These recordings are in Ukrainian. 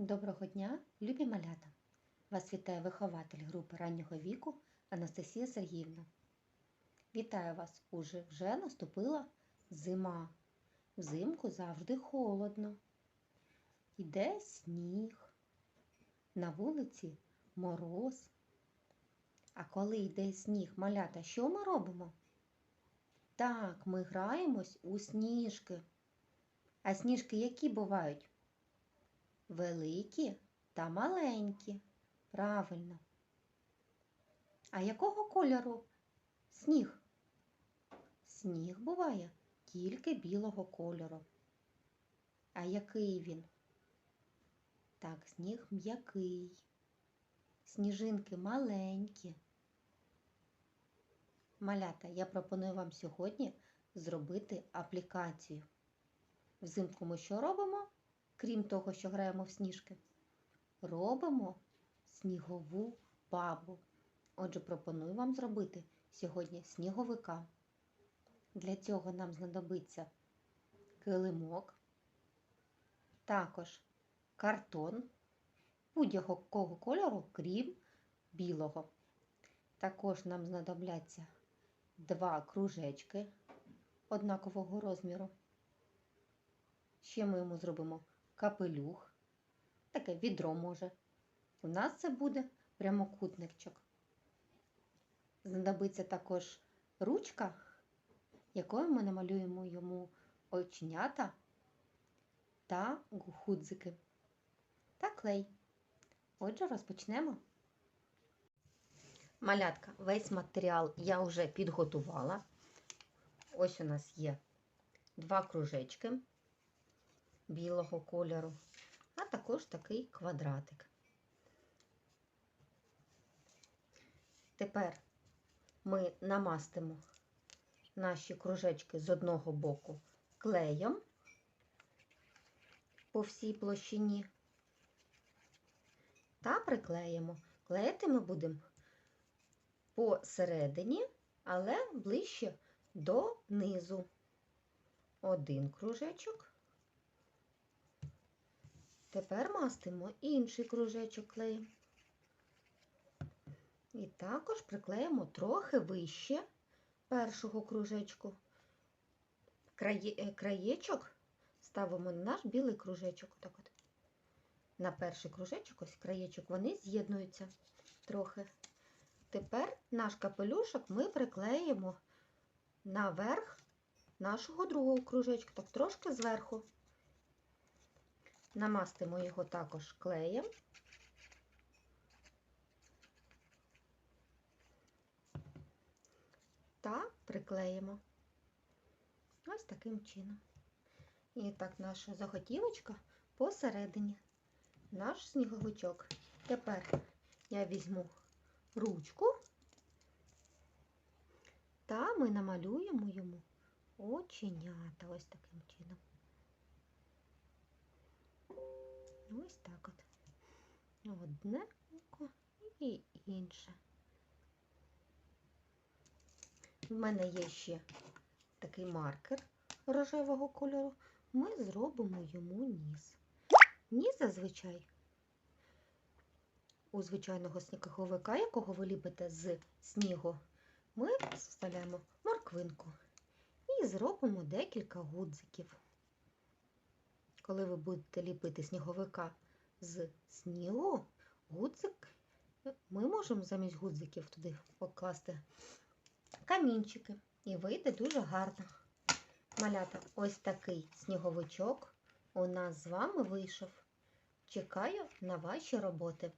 Доброго дня, любі малята! Вас вітає вихователь групи раннього віку Анастасія Сергіївна. Вітаю вас! Уже вже наступила зима. Взимку завжди холодно. Іде сніг. На вулиці мороз. А коли йде сніг, малята, що ми робимо? Так, ми граємось у сніжки. А сніжки які бувають? Великі та маленькі. Правильно. А якого кольору сніг? Сніг буває тільки білого кольору. А який він? Так, сніг м'який. Сніжинки маленькі. Малята, я пропоную вам сьогодні зробити аплікацію. Взимку ми що робимо? Крім того, що граємо в сніжки, робимо снігову бабу. Отже, пропоную вам зробити сьогодні сніговика. Для цього нам знадобиться килимок, також картон будь-якого кольору, крім білого. Також нам знадобляться два кружечки однакового розміру. Ще ми йому зробимо капелюх, таке відро може. У нас це буде прямокутничок. Знадобиться також ручка, якою ми намалюємо йому оченята та гудзики та клей. Отже, розпочнемо. Малятка, весь матеріал я вже підготувала. Ось у нас є два кружечки білого кольору, а також такий квадратик. Тепер ми намастимо наші кружечки з одного боку клеєм по всій площині та приклеїмо. Клеїти ми будемо посередині, але ближче до низу. Один кружечок. Тепер мастимо інший кружечок клеєм. І також приклеїмо трохи вище першого кружечку. Крає, е, краєчок ставимо на наш білий кружечок. Так от. На перший кружечок, ось краєчок, вони з'єднуються трохи. Тепер наш капелюшок ми приклеїмо наверх нашого другого кружечка, так трошки зверху. Намастимо його також клеєм. Та приклеїмо ось таким чином. І так наша заготівочка посередині, наш сніговичок. Тепер я візьму ручку та ми намалюємо йому оченята ось таким чином. Ось так от. Одне око і інше. В мене є ще такий маркер рожевого кольору. Ми зробимо йому ніс. Ніс зазвичай у звичайного сніговика, якого ви ліпите з снігу, ми вставляємо морквинку і зробимо декілька гудзиків коли ви будете ліпити сніговика з снігу, гудзик, ми можемо замість гудзиків туди покласти камінчики. І вийде дуже гарно. Малята, ось такий сніговичок у нас з вами вийшов. Чекаю на ваші роботи.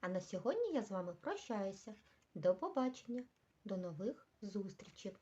А на сьогодні я з вами прощаюся. До побачення, до нових зустрічей!